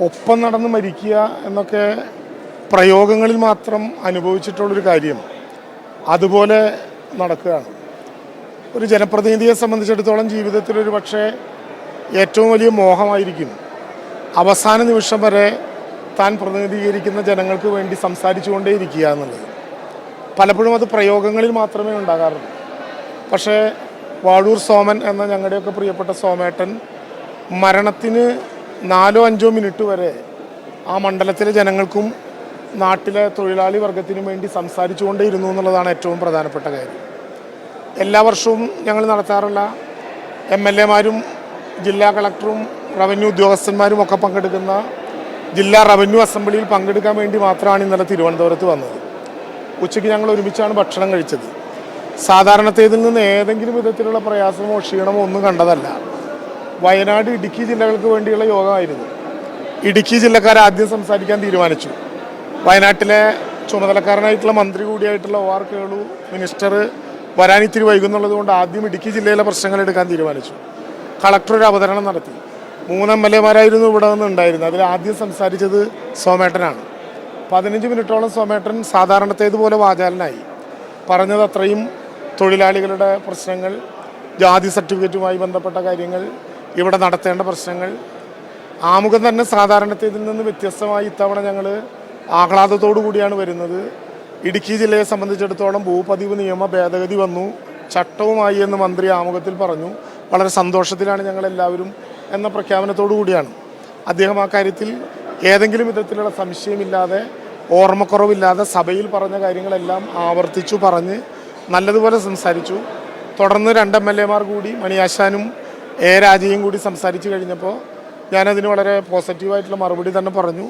ഒപ്പം നടന്ന് മരിക്കുക എന്നൊക്കെ പ്രയോഗങ്ങളിൽ മാത്രം അനുഭവിച്ചിട്ടുള്ളൊരു കാര്യം അതുപോലെ നടക്കുകയാണ്. ഒരു ജനപ്രതിനിധിയെ സംബന്ധിച്ചിടത്തോളം ജീവിതത്തിൽ ഒരു പക്ഷേ ഏറ്റവും വലിയ മോഹമായിരിക്കും. അവസാന നിമിഷം വരെ താൻ പ്രതിനിധീകരിക്കുന്ന ജനങ്ങൾക്ക് വേണ്ടി സംസാരിച്ചുകൊണ്ടേയിരിക്കുക എന്നുള്ളത്. പലപ്പോഴും അത് പ്രയോഗങ്ങളിൽ മാത്രമേ ഉണ്ടാകാറുള്ളൂ. പക്ഷേ വാഴൂർ സോമൻ എന്ന ഞങ്ങളുടെയൊക്കെ പ്രിയപ്പെട്ട സോമേട്ടൻ മരണത്തിന് നാലോ അഞ്ചോ മിനിറ്റ് വരെ ആ മണ്ഡലത്തിലെ ജനങ്ങൾക്കും നാട്ടിലെ തൊഴിലാളി വർഗത്തിനും വേണ്ടി സംസാരിച്ചുകൊണ്ടേയിരുന്നു എന്നുള്ളതാണ് ഏറ്റവും പ്രധാനപ്പെട്ട കാര്യം. എല്ലാ വർഷവും ഞങ്ങൾ നടത്താറുള്ള എം എൽ എമാരും ജില്ലാ കളക്ടറും റവന്യൂ ഉദ്യോഗസ്ഥന്മാരും ഒക്കെ പങ്കെടുക്കുന്ന ജില്ലാ റവന്യൂ അസംബ്ലിയിൽ പങ്കെടുക്കാൻ വേണ്ടി മാത്രമാണ് ഇന്നലെ തിരുവനന്തപുരത്ത് വന്നത്. ഉച്ചയ്ക്ക് ഞങ്ങൾ ഒരുമിച്ചാണ് ഭക്ഷണം കഴിച്ചത്. സാധാരണത്തേതിൽ നിന്ന് ഏതെങ്കിലും വിധത്തിലുള്ള പ്രയാസമോ ക്ഷീണമോ ഒന്നും കണ്ടതല്ല. വയനാട് ഇടുക്കി ജില്ലകൾക്ക് വേണ്ടിയുള്ള യോഗമായിരുന്നു. ഇടുക്കി ജില്ലക്കാർ ആദ്യം സംസാരിക്കാൻ തീരുമാനിച്ചു. വയനാട്ടിലെ ചുമതലക്കാരനായിട്ടുള്ള മന്ത്രി കൂടിയായിട്ടുള്ള ഒ ആർ കേളു മിനിസ്റ്റർ വരാനിത്തിരി വൈകുന്നുള്ളത് കൊണ്ട് ആദ്യം ഇടുക്കി ജില്ലയിലെ പ്രശ്നങ്ങൾ എടുക്കാൻ തീരുമാനിച്ചു. കളക്ടർ ഒരു അവതരണം നടത്തി. മൂന്ന് എം എൽ എമാരായിരുന്നു ഇവിടെ നിന്ന് ഉണ്ടായിരുന്നത്. അതിൽ ആദ്യം സംസാരിച്ചത് സോമേട്ടനാണ്. പതിനഞ്ച് മിനിറ്റോളം സോമേട്ടൻ സാധാരണത്തേതുപോലെ വാചാലനായി. പറഞ്ഞത് അത്രയും തൊഴിലാളികളുടെ പ്രശ്നങ്ങൾ ജാതി സർട്ടിഫിക്കറ്റുമായി ബന്ധപ്പെട്ട കാര്യങ്ങൾ ഇവിടെ നടത്തേണ്ട പ്രശ്നങ്ങൾ. ആമുഖം തന്നെ സാധാരണത്തേതിൽ നിന്ന് വ്യത്യസ്തമായി ഇത്തവണ ഞങ്ങൾ ആഹ്ലാദത്തോടു കൂടിയാണ് വരുന്നത്. ഇടുക്കി ജില്ലയെ സംബന്ധിച്ചിടത്തോളം ഭൂപതിവ് നിയമ ഭേദഗതി വന്നു. ചട്ടവുമായി എന്ന് മന്ത്രി ആമുഖത്തിൽ പറഞ്ഞു. വളരെ സന്തോഷത്തിലാണ് ഞങ്ങൾ എല്ലാവരും എന്ന പ്രഖ്യാപനത്തോടു കൂടിയാണ്. അദ്ദേഹം ആ കാര്യത്തിൽ ഏതെങ്കിലും വിധത്തിലുള്ള സംശയമില്ലാതെ ഓർമ്മക്കുറവില്ലാതെ സഭയിൽ പറഞ്ഞ കാര്യങ്ങളെല്ലാം ആവർത്തിച്ചു പറഞ്ഞ് നല്ലതുപോലെ സംസാരിച്ചു. തുടർന്ന് രണ്ട് എം എൽ എമാർ കൂടി മണിയാശാനും എ രാജയും കൂടി സംസാരിച്ചു കഴിഞ്ഞപ്പോൾ ഞാനതിന് വളരെ പോസിറ്റീവായിട്ടുള്ള മറുപടി തന്നെ പറഞ്ഞു.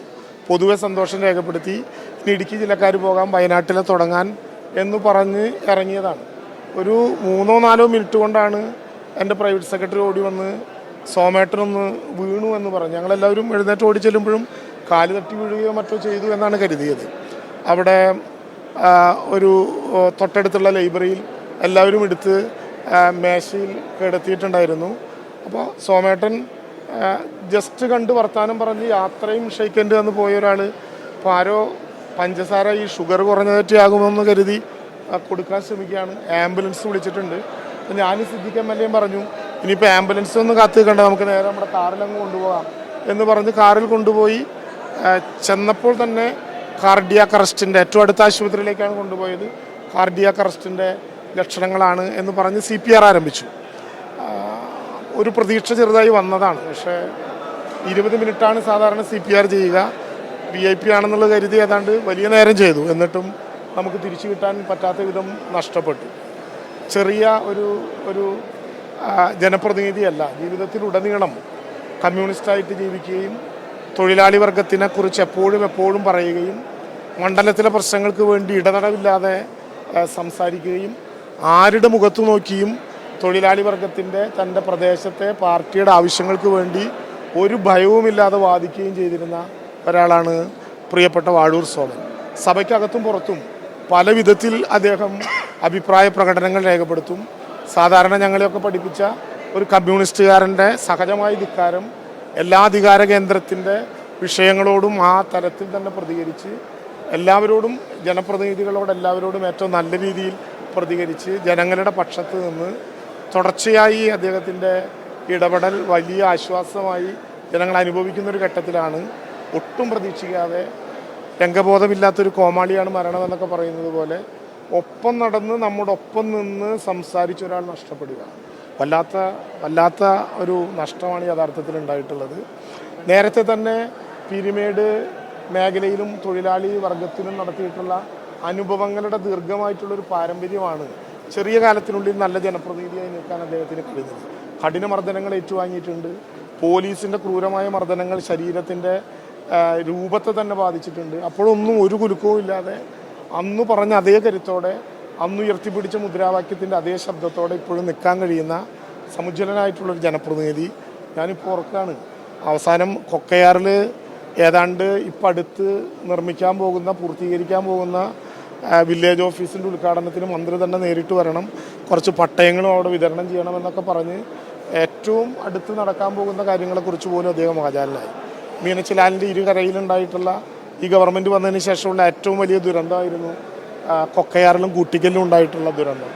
പൊതുവെ സന്തോഷം രേഖപ്പെടുത്തി. ഇനി ഇടുക്കി ജില്ലക്കാർ പോകാം വയനാട്ടിലെ തുടങ്ങാൻ എന്ന് പറഞ്ഞ് ഇറങ്ങിയതാണ്. ഒരു മൂന്നോ നാലോ മിനിറ്റ് കൊണ്ടാണ് എന്റെ പ്രൈവറ്റ് സെക്രട്ടറി ഓടി വന്ന് സോമേട്ടനൊന്ന് വീണു എന്ന് പറഞ്ഞു. ഞങ്ങളെല്ലാവരും എഴുന്നേറ്റ് ഓടി ചെല്ലുമ്പോഴും കാൽ തട്ടി വീഴുകയോ മറ്റോ ചെയ്തു എന്നാണ് കരുതിയത്. അവിടെ ഒരു തൊട്ടടുത്തുള്ള ലൈബ്രറിയിൽ എല്ലാവരും എടുത്ത് മേശയിൽ കിടത്തിയിട്ടുണ്ടായിരുന്നു. അപ്പോൾ സോമേട്ടൻ ജസ്റ്റ് കണ്ട് വർത്താനം പറഞ്ഞ് യാത്രയും ഷെയ്ക്കൻഡ് എന്ന് പോയ ഒരാൾ ഇപ്പോൾ ആരോ പഞ്ചസാര ഈ ഷുഗർ കുറഞ്ഞതെറ്റിയാകുമെന്ന് കരുതി കൊടുക്കാൻ ശ്രമിക്കുകയാണ്. ആംബുലൻസ് വിളിച്ചിട്ടുണ്ട്. അപ്പോൾ ഞാൻ സിദ്ദിഖ് എം എൽ എയും പറഞ്ഞു ഇനിയിപ്പോൾ ആംബുലൻസ് ഒന്ന് കാത്തു നിൽക്കണ്ട നമുക്ക് നേരെ നമ്മുടെ കാറിലങ്ങ് കൊണ്ടുപോകാം. എന്ന് പറഞ്ഞ് കാറിൽ കൊണ്ടുപോയി ചെന്നപ്പോൾ തന്നെ കാർഡിയാക് അറസ്റ്റിന്റെ ഏറ്റവും അടുത്ത ആശുപത്രിയിലേക്കാണ് കൊണ്ടുപോയത്. കാർഡിയാക് അറസ്റ്റിന്റെ ലക്ഷണങ്ങളാണ് എന്ന് പറഞ്ഞ് സി പി ആർ ആരംഭിച്ചു. ഒരു പ്രതീക്ഷ ചെറുതായി വന്നതാണ്. പക്ഷേ ഇരുപത് മിനിറ്റാണ് സാധാരണ സി പി ആർ ചെയ്യുക. വി ഐ പി ആണെന്നുള്ള കരുതി ഏതാണ്ട് വലിയ നേരം ചെയ്തു. എന്നിട്ടും നമുക്ക് തിരിച്ചു കിട്ടാൻ പറ്റാത്ത വിധം നഷ്ടപ്പെട്ടു. ചെറിയ ഒരു ഒരു ജനപ്രതിനിധിയല്ല ജീവിതത്തിലുടനീളം കമ്മ്യൂണിസ്റ്റായിട്ട് ജീവിക്കുകയും തൊഴിലാളി വർഗത്തിനെ കുറിച്ച് എപ്പോഴും എപ്പോഴും പറയുകയും മണ്ഡലത്തിലെ പ്രശ്നങ്ങൾക്ക് വേണ്ടി ഇടതടവില്ലാതെ സംസാരിക്കുകയും ആരുടെ മുഖത്തു നോക്കിയും തൊഴിലാളി വർഗത്തിന്റെ തന്റെ പ്രദേശത്തെ പാർട്ടിയുടെ ആവശ്യങ്ങൾക്ക് വേണ്ടി ഒരു ഭയവുമില്ലാതെ വാദിക്കുകയും ചെയ്തിരുന്ന ഒരാളാണ് പ്രിയപ്പെട്ട വാഴൂർ സോമൻ. സഭയ്ക്കകത്തും പുറത്തും പല വിധത്തിൽ അദ്ദേഹം അഭിപ്രായ പ്രകടനങ്ങൾ രേഖപ്പെടുത്തും. സാധാരണ ഞങ്ങളെയൊക്കെ പഠിപ്പിച്ച ഒരു കമ്മ്യൂണിസ്റ്റുകാരന്റെ സഹജമായ ധിക്കാരം എല്ലാ അധികാര കേന്ദ്രത്തിന്റെ വിഷയങ്ങളോടും ആ തരത്തിൽ തന്നെ പ്രതികരിച്ച് എല്ലാവരോടും ജനപ്രതിനിധികളോട് എല്ലാവരോടും ഏറ്റവും നല്ല രീതിയിൽ പ്രതികരിച്ച് ജനങ്ങളുടെ പക്ഷത്ത് നിന്ന് തുടർച്ചയായി അദ്ദേഹത്തിന്റെ ഇടപെടൽ വലിയ ആശ്വാസമായി ജനങ്ങൾ അനുഭവിക്കുന്ന ഒരു ഘട്ടത്തിലാണ്. ഒട്ടും പ്രതീക്ഷിക്കാതെ രംഗബോധമില്ലാത്തൊരു കോമാളിയാണ് മരണമെന്നൊക്കെ പറയുന്നത് പോലെ ഒപ്പം നടന്ന് നമ്മുടെ ഒപ്പം നിന്ന് സംസാരിച്ച ഒരാൾ നഷ്ടപ്പെടുക. വല്ലാത്ത വല്ലാത്ത ഒരു നഷ്ടമാണ് യഥാർത്ഥത്തിൽ ഉണ്ടായിട്ടുള്ളത്. നേരത്തെ തന്നെ പിരിമേട് മേഖലയിലും തൊഴിലാളി വർഗത്തിലും നടത്തിയിട്ടുള്ള അനുഭവങ്ങളുടെ ദീർഘമായിട്ടുള്ള ഒരു പാരമ്പര്യമാണ് ചെറിയ കാലത്തിനുള്ളിൽ നല്ല ജനപ്രതിനിധിയായി നിൽക്കാൻ അദ്ദേഹത്തിന് കഴിഞ്ഞത്. കഠിന മർദ്ദനങ്ങൾ ഏറ്റുവാങ്ങിയിട്ടുണ്ട്. പോലീസിന്റെ ക്രൂരമായ മർദ്ദനങ്ങൾ ശരീരത്തിന്റെ രൂപത്തെ തന്നെ ബാധിച്ചിട്ടുണ്ട്. അപ്പോഴൊന്നും ഒരു കുലുക്കവും ഇല്ലാതെ അന്ന് പറഞ്ഞ അതേ കരുത്തോടെ അന്ന് ഉയർത്തിപ്പിടിച്ച മുദ്രാവാക്യത്തിന്റെ അതേ ശബ്ദത്തോടെ ഇപ്പോഴും നിൽക്കാൻ കഴിയുന്ന സമുജ്വലനായിട്ടുള്ളൊരു ജനപ്രതിനിധി ഞാനിപ്പോൾ ഉറക്കാണ്. അവസാനം കൊക്കയാറിൽ ഏതാണ്ട് ഇപ്പം അടുത്ത് നിർമ്മിക്കാൻ പോകുന്ന പൂർത്തീകരിക്കാൻ പോകുന്ന വില്ലേജ് ഓഫീസിന്റെ ഉദ്ഘാടനത്തിന് മന്ത്രി തന്നെ നേരിട്ട് വരണം. കുറച്ച് പട്ടയങ്ങളും അവിടെ വിതരണം ചെയ്യണമെന്നൊക്കെ പറഞ്ഞ് ഏറ്റവും അടുത്ത് നടക്കാൻ പോകുന്ന കാര്യങ്ങളെക്കുറിച്ച് പോലും അദ്ദേഹം ആചാരനായി. മീനച്ചിലാലിന്റെ ഇരുകരയിലുണ്ടായിട്ടുള്ള ഈ ഗവൺമെന്റ് വന്നതിന് ശേഷമുള്ള ഏറ്റവും വലിയ ദുരന്തമായിരുന്നു കൊക്കയാറിലും കൂട്ടിക്കലിലും ഉണ്ടായിട്ടുള്ള ദുരന്തം.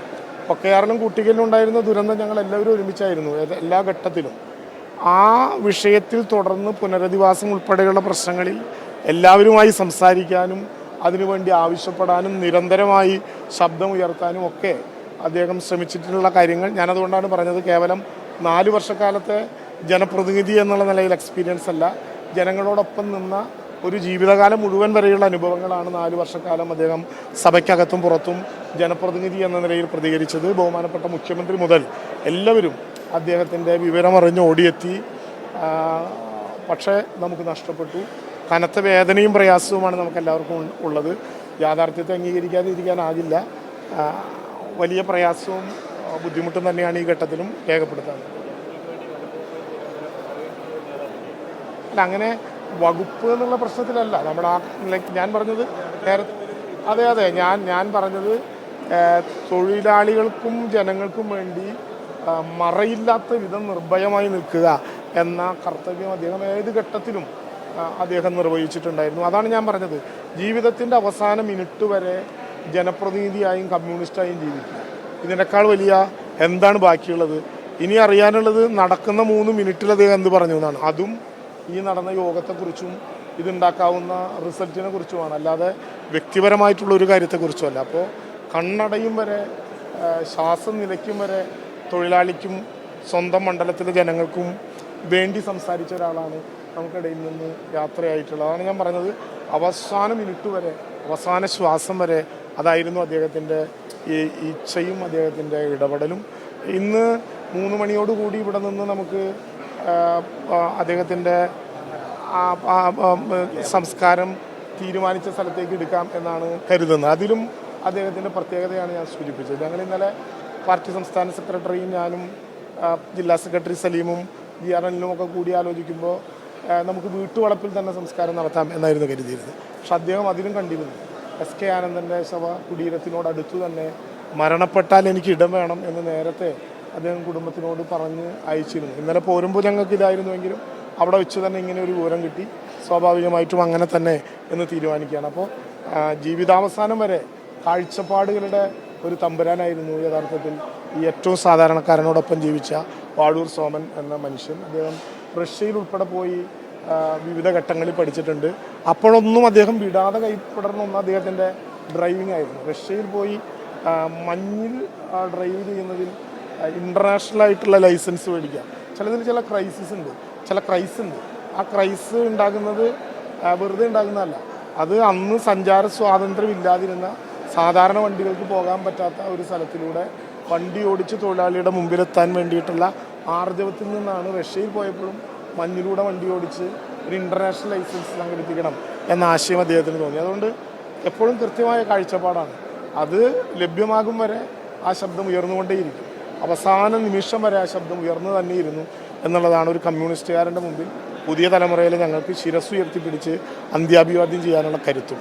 കൊക്കയാറിലും കൂട്ടിക്കലിലും ഉണ്ടായിരുന്ന ദുരന്തം ഞങ്ങൾ എല്ലാവരും ഒരുമിച്ചായിരുന്നു എല്ലാ ഘട്ടത്തിലും. ആ വിഷയത്തിൽ തുടർന്ന് പുനരധിവാസം ഉൾപ്പെടെയുള്ള പ്രശ്നങ്ങളിൽ എല്ലാവരുമായി സംസാരിക്കാനും അതിനുവേണ്ടി ആവശ്യപ്പെടാനും നിരന്തരമായി ശബ്ദം ഉയർത്താനും ഒക്കെ അദ്ദേഹം ശ്രമിച്ചിട്ടുള്ള കാര്യങ്ങൾ. ഞാനതുകൊണ്ടാണ് പറഞ്ഞത് കേവലം നാല് വർഷക്കാലത്തെ ജനപ്രതിനിധി എന്നുള്ള നിലയിൽ എക്സ്പീരിയൻസ് അല്ല. ജനങ്ങളോടൊപ്പം നിന്ന ഒരു ജീവിതകാലം മുഴുവൻ വരെയുള്ള അനുഭവങ്ങളാണ് നാല് വർഷക്കാലം അദ്ദേഹം സഭയ്ക്കകത്തും പുറത്തും ജനപ്രതിനിധി എന്ന നിലയിൽ പ്രതികരിച്ചത്. ബഹുമാനപ്പെട്ട മുഖ്യമന്ത്രി മുതൽ എല്ലാവരും അദ്ദേഹത്തിന്റെ വിവരമറിഞ്ഞ് ഓടിയെത്തി. പക്ഷേ നമുക്ക് നഷ്ടപ്പെട്ടു. കനത്ത വേദനയും പ്രയാസവുമാണ് നമുക്ക് എല്ലാവർക്കും ഉള്ളത്. യാഥാർത്ഥ്യത്തെ അംഗീകരിക്കാതെ ഇരിക്കാനാകില്ല. വലിയ പ്രയാസവും ബുദ്ധിമുട്ടും തന്നെയാണ് ഈ ഘട്ടത്തിലും രേഖപ്പെടുത്തുന്നത് അല്ല അങ്ങനെ വകുപ്പ് എന്നുള്ള പ്രശ്നത്തിലല്ല. നമ്മുടെ ആ ലൈക്ക് ഞാൻ പറഞ്ഞത് അതെ അതെ ഞാൻ ഞാൻ പറഞ്ഞത് തൊഴിലാളികൾക്കും ജനങ്ങൾക്കും വേണ്ടി മറയില്ലാത്ത വിധം നിർഭയമായി നിൽക്കുക എന്ന കർത്തവ്യം അദ്ദേഹം ഏത് ഘട്ടത്തിലും അദ്ദേഹം നിർവഹിച്ചിട്ടുണ്ടായിരുന്നു. അതാണ് ഞാൻ പറഞ്ഞത്. ജീവിതത്തിന്റെ അവസാന മിനിറ്റ് വരെ ജനപ്രതിനിധിയായും കമ്മ്യൂണിസ്റ്റായും ജീവിക്കും. ഇതിനേക്കാൾ വലിയ എന്താണ് ബാക്കിയുള്ളത്? ഇനി അറിയാനുള്ളത് നടക്കുന്ന മൂന്ന് മിനിറ്റിൽ അദ്ദേഹം എന്ത് പറഞ്ഞു എന്നാണ്. അതും ഈ നടന്ന യോഗത്തെക്കുറിച്ചും ഇതുണ്ടാക്കാവുന്ന റിസൾട്ടിനെ കുറിച്ചുമാണ് അല്ലാതെ വ്യക്തിപരമായിട്ടുള്ള ഒരു കാര്യത്തെക്കുറിച്ചുമല്ല. അപ്പോൾ കണ്ണടയും വരെ ശ്വാസം നിലയ്ക്കും വരെ തൊഴിലാളിക്കും സ്വന്തം മണ്ഡലത്തിലെ ജനങ്ങൾക്കും വേണ്ടി സംസാരിച്ച ഒരാളാണ് നമുക്കിടയിൽ നിന്ന് യാത്രയായിട്ടുള്ളത് അതാണ് ഞാൻ പറഞ്ഞത്. അവസാന മിനിറ്റ് വരെ അവസാന ശ്വാസം വരെ അതായിരുന്നു അദ്ദേഹത്തിന്റെ ഈ ഇച്ഛയും അദ്ദേഹത്തിന്റെ ഇടപെടലും. ഇന്ന് മൂന്ന് മണിയോടുകൂടി ഇവിടെ നിന്ന് നമുക്ക് അദ്ദേഹത്തിന്റെ സംസ്കാരം തീരുമാനിച്ച സ്ഥലത്തേക്ക് എടുക്കാം എന്നാണ് കരുതുന്നത്. അതിലും അദ്ദേഹത്തിന്റെ പ്രത്യേകതയാണ് ഞാൻ സൂചിപ്പിച്ചത്. ഞങ്ങൾ ഇന്നലെ പാർട്ടി സംസ്ഥാന സെക്രട്ടറിയും ഞാനും ജില്ലാ സെക്രട്ടറി സലീമും ജി ആർ എല്ലിനും ഒക്കെ കൂടി ആലോചിക്കുമ്പോൾ നമുക്ക് വീട്ടുവളപ്പിൽ തന്നെ സംസ്കാരം നടത്താം എന്നായിരുന്നു കരുതിയിരുന്നത്. പക്ഷെ അദ്ദേഹം അതിലും കണ്ടിരുന്നു. എസ് കെ ആനന്ദന്റെ ശവ കുടീരത്തിനോട് അടുത്തു തന്നെ മരണപ്പെട്ടാൽ എനിക്ക് ഇടം വേണം എന്ന് നേരത്തെ അദ്ദേഹം കുടുംബത്തിനോട് പറഞ്ഞ് അയച്ചിരുന്നു. ഇന്നലെ പോരുമ്പോൾ ഞങ്ങൾക്ക് ഇതായിരുന്നുവെങ്കിലും അവിടെ വെച്ച് തന്നെ ഇങ്ങനെ ഒരു വിവരം കിട്ടി. സ്വാഭാവികമായിട്ടും അങ്ങനെ തന്നെ എന്ന് തീരുമാനിക്കുകയാണ്. അപ്പോൾ ജീവിതാവസാനം വരെ കാഴ്ചപ്പാടുകളുടെ ഒരു തമ്പുരാനായിരുന്നു യഥാർത്ഥത്തിൽ ഈ ഏറ്റവും സാധാരണക്കാരനോടൊപ്പം ജീവിച്ച വാഴൂർ സോമൻ എന്ന മനുഷ്യൻ. അദ്ദേഹം റഷ്യയിൽ ഉൾപ്പെടെ പോയി വിവിധ ഘട്ടങ്ങളിൽ പഠിച്ചിട്ടുണ്ട്. അപ്പോഴൊന്നും അദ്ദേഹം വിടാതെ കൈപ്പടർന്ന ഒന്ന് അദ്ദേഹത്തിന്റെ ഡ്രൈവിംഗ് ആയിരുന്നു. റഷ്യയിൽ പോയി മഞ്ഞിൽ ഡ്രൈവ് ചെയ്യുന്നതിൽ ഇന്റർനാഷണൽ ആയിട്ടുള്ള ലൈസൻസ് മേടിക്കുക ചിലതിൽ ചില ക്രൈസിസ് ഉണ്ട് ചില ക്രൈസ് ഉണ്ട്. ആ ക്രൈസ് ഉണ്ടാകുന്നത് വെറുതെ ഉണ്ടാകുന്നതല്ല. അത് അന്ന് സഞ്ചാര സ്വാതന്ത്ര്യം ഇല്ലാതിരുന്ന സാധാരണ വണ്ടികൾക്ക് പോകാൻ പറ്റാത്ത ഒരു സ്ഥലത്തിലൂടെ വണ്ടി ഓടിച്ച് തൊഴിലാളിയുടെ മുമ്പിലെത്താൻ വേണ്ടിയിട്ടുള്ള ആർജവത്തിൽ നിന്നാണ് റഷ്യയിൽ പോയപ്പോഴും മഞ്ഞിലൂടെ വണ്ടി ഓടിച്ച് ഒരു ഇന്റർനാഷണൽ ലൈസൻസ് സംഘടിപ്പിക്കണം എന്ന ആശയം അദ്ദേഹത്തിന് തോന്നി. അതുകൊണ്ട് എപ്പോഴും കൃത്യമായ കാഴ്ചപ്പാടാണ്. അത് ലഭ്യമാകും വരെ ആ ശബ്ദം ഉയർന്നുകൊണ്ടേയിരിക്കും. അവസാന നിമിഷം വരെ ആ ശബ്ദം ഉയർന്നു തന്നെയിരുന്നു എന്നുള്ളതാണ് ഒരു കമ്മ്യൂണിസ്റ്റുകാരന്റെ മുമ്പിൽ പുതിയ തലമുറയിൽ ഞങ്ങൾക്ക് ശിരസ് ഉയർത്തിപ്പിടിച്ച് അന്ത്യാഭിവാദ്യം ചെയ്യാനുള്ള കരുത്തും.